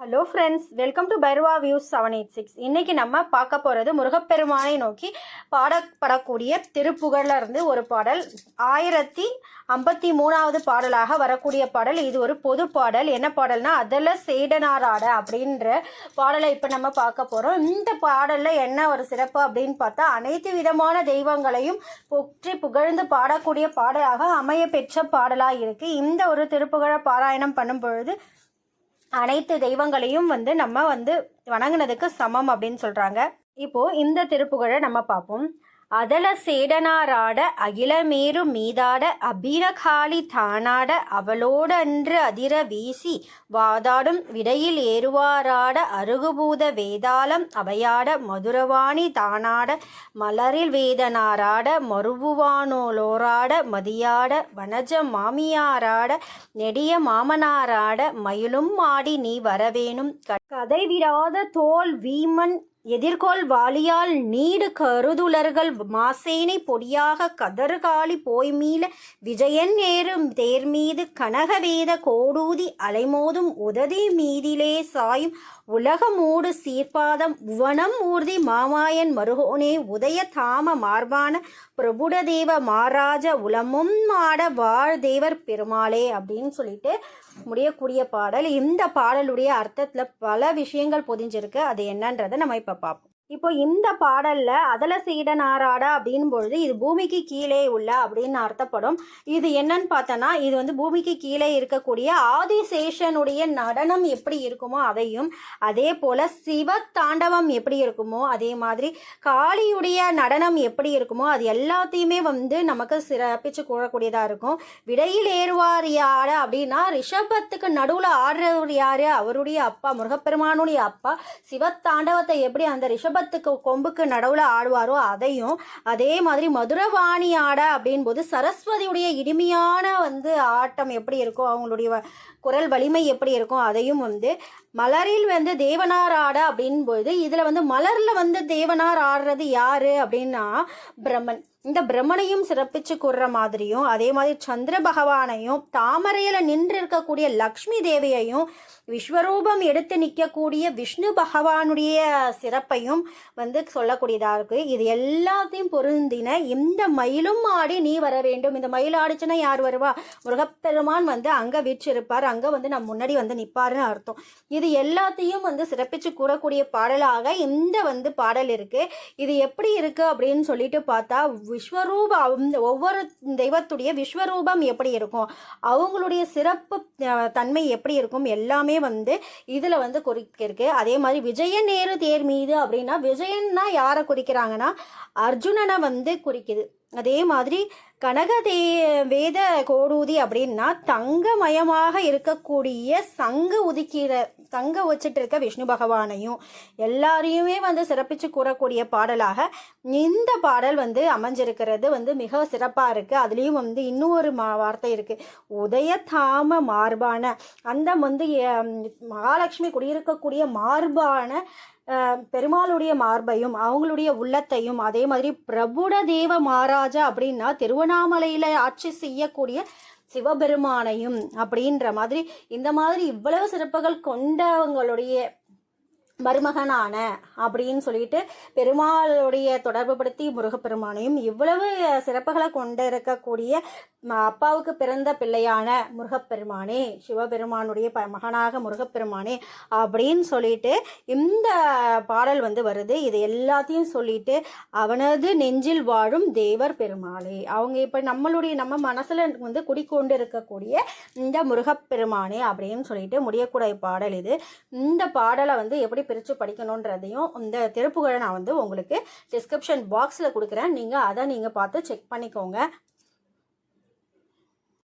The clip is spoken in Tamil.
Hello friends welcome to Bhairava views seven eight six இன்றைக்கி நம்ம பார்க்க போகிறது முருகப்பெருமானை நோக்கி பாடப்படக்கூடிய திருப்புகழில் இருந்து ஒரு பாடல். ஆயிரத்தி ஐம்பத்தி மூணாவது பாடலாக வரக்கூடிய பாடல். இது ஒரு பொது பாடல். என்ன பாடல்னா அதில் சேடனாராட அப்படின்ற பாடலை இப்போ நம்ம பார்க்க போகிறோம் இந்த பாடலில் என்ன ஒரு சிறப்பு அப்படின்னு பார்த்தா அனைத்து விதமான தெய்வங்களையும் போற்றி புகழ்ந்து பாடக்கூடிய பாடலாக அமைய பெற்ற பாடலாக இருக்குது இந்த ஒரு திருப்புகழ பாராயணம் பண்ணும் பொழுது அனைத்து தெய்வங்களையும் வந்து நம்ம வந்து வணங்கினதுக்கு சமம் அப்படின்னு சொல்றாங்க. இப்போ இந்த திருப்புகழை நம்ம பார்ப்போம். அதல சேடனாராட அகிலமேரு மீதாட அபிரகாளி தானாட அவளோடன்று அதிர வீசி வாதாடும் விடையில் ஏறுவாராட அருகுபூத வேதாளம் அவையாட மதுரவாணி தானாட மலரில் வேதனாராட மருவுவானோலோராட மதியாட வனஜ மாமியாராட நெடிய மாமனாராட மயிலும் மாடி நீ வரவேணும். கதை விடாத தோல் வீமன் எதிர்கொள் வாலியால் நீடு கருதுலர்கள் மாசேனை பொடியாக கதறுகாலி போய்மீள விஜயன் ஏறும் தேர் மீது கனகவேத கோடூதி அலைமோதும் உததி மீதிலே சாயும் உலகமூடு சீர்பாதம் உவனம் ஊர்தி மாமாயன் மருகோனே உதய தாம மார்பான பிரபுடதேவ மாராஜ உலமும் மாட வாழ் தேவர் பெருமாளே அப்படின்னு சொல்லிட்டு முடியக்கூடிய பாடல். இந்த பாடலுடைய அர்த்தத்தில் பல விஷயங்கள் பொதிஞ்சிருக்கு. அது என்னன்றதை நம்ம இப்போ பார்ப்போம் இப்போ இந்த பாடல்ல அதல சீடனாராடா அப்படின் பொழுது இது பூமிக்கு கீழே உள்ள அப்படின்னு அர்த்தப்படும். இது என்னன்னு பார்த்தோன்னா இது வந்து பூமிக்கு கீழே இருக்கக்கூடிய ஆதிசேஷனுடைய நடனம் எப்படி இருக்குமோ அதையும் அதே போல சிவ தாண்டவம் எப்படி இருக்குமோ அதே மாதிரி காளியுடைய நடனம் எப்படி இருக்குமோ அது எல்லாத்தையுமே வந்து நமக்கு சிறப்பிச்சு கூறக்கூடியதா இருக்கும். விடையில் ஏறுவார் யாரு? அப்படின்னா ரிஷபத்துக்கு நடுவில் ஆடுறவர் யாரு? அவருடைய அப்பா முருகப்பெருமானுடைய அப்பா. சிவ தாண்டவத்தை எப்படி அந்த ரிஷப ரிஷபத்துக்கு கொம்புக்கு நடுவில் ஆடுவாரோ அதையும் அதே மாதிரி மதுரவாணி ஆட அப்படின் போது சரஸ்வதியுடைய இனிமையான வந்து ஆட்டம் எப்படி இருக்கும் அவங்களுடைய குரல் வலிமை எப்படி இருக்கும் அதையும் வந்து மலரில் வந்து தேவனார் ஆட அப்படின் போது இதில் வந்து மலரில் வந்து தேவனார் ஆடுறது யார் அப்படின்னா பிரம்மன். இந்த பிரம்மனையும் சிறப்பிச்சு கூறுற மாதிரியும் அதே மாதிரி சந்திர பகவானையும் தாமரையில் நின்று இருக்கக்கூடிய லக்ஷ்மி தேவியையும் விஸ்வரூபம் எடுத்து நிற்கக்கூடிய விஷ்ணு பகவானுடைய சிறப்பையும் வந்து சொல்லக்கூடியதாக இருக்குது இது எல்லாத்தையும் பொருந்தின இந்த மயிலும் ஆடி நீ வர வேண்டும். இந்த மயில் ஆடிச்சுன்னா யார் வருவா? முருகப்பெருமான் வந்து அங்கே வீற்றிருப்பார். அங்கே வந்து நம்ம முன்னாடி வந்து நிற்பாருன்னு அர்த்தம். இது எல்லாத்தையும் வந்து சிறப்பிச்சு கூறக்கூடிய பாடலாக இந்த வந்து பாடல் இருக்குது இது எப்படி இருக்குது அப்படின்னு சொல்லிட்டு பார்த்தா விஸ்வரூபம் ஒவ்வொரு தெய்வத்துடைய விஸ்வரூபம் எப்படி இருக்கும் அவங்களுடைய சிறப்பு தன்மை எப்படி இருக்கும் எல்லாமே வந்து இதில் வந்து குறிக்கிருக்கு அதே மாதிரி விஜய நேரு தேர் மீது அப்படின்னா விஜயன்னா யாரை குறிக்கிறாங்கன்னா அர்ஜுனனை வந்து குறிக்குது. அதே மாதிரி கனக தே வேத கோடூதி அப்படின்னா தங்கமயமாக இருக்கக்கூடிய சங்கு உதிக்கிற தங்க வச்சுட்டு இருக்க விஷ்ணு பகவானையும் எல்லாரையுமே வந்து சிறப்பிச்சு கூறக்கூடிய பாடலாக இந்த பாடல் வந்து அமைஞ்சிருக்கிறது. வந்து மிக சிறப்பாக இருக்குது அதுலேயும் வந்து இன்னொரு மா வார்த்தை இருக்குது உதயதாம மார்பான. அந்த வந்து மகாலட்சுமி குடியிருக்கக்கூடிய மார்பான பெருமாளுடைய மார்பையும் அவங்களுடைய உள்ளத்தையும் அதே மாதிரி பிரபுட தேவ மகாராஜா அப்படின்னா திருவண்ணாமலையில் ஆட்சி செய்யக்கூடிய சிவபெருமானையும் அப்படின்ற மாதிரி இந்த மாதிரி இவ்வளவு சிறப்புகள் கொண்டவங்களுடைய மருமகனான அப்படின்னு சொல்லிட்டு பெருமாளுடைய தொடர்பு படுத்தி முருகப்பெருமானையும் இவ்வளவு சிறப்புகளை கொண்டு இருக்கக்கூடிய அப்பாவுக்கு பிறந்த பிள்ளையான முருகப்பெருமானே சிவபெருமானுடைய ப மகனாக முருகப்பெருமானே அப்படின்னு சொல்லிட்டு இந்த பாடல் வந்து வருது. இது எல்லாத்தையும் சொல்லிட்டு அவனது நெஞ்சில் வாழும் தேவர் பெருமாளே. அவங்க இப்போ நம்மளுடைய நம்ம மனசில் வந்து குடிக்கொண்டு இருக்கக்கூடிய இந்த முருகப்பெருமானே அப்படின்னு சொல்லிட்டு முடியக்கூடிய பாடல் இது. இந்த பாடலை வந்து எப்படி பிரித்து படிக்கணுன்றதையும் இந்த திருப்புகளை நான் வந்து உங்களுக்கு டிஸ்கிரிப்ஷன் பாக்ஸில் கொடுக்குறேன். நீங்கள் அதை நீங்கள் பார்த்து செக் பண்ணிக்கோங்க.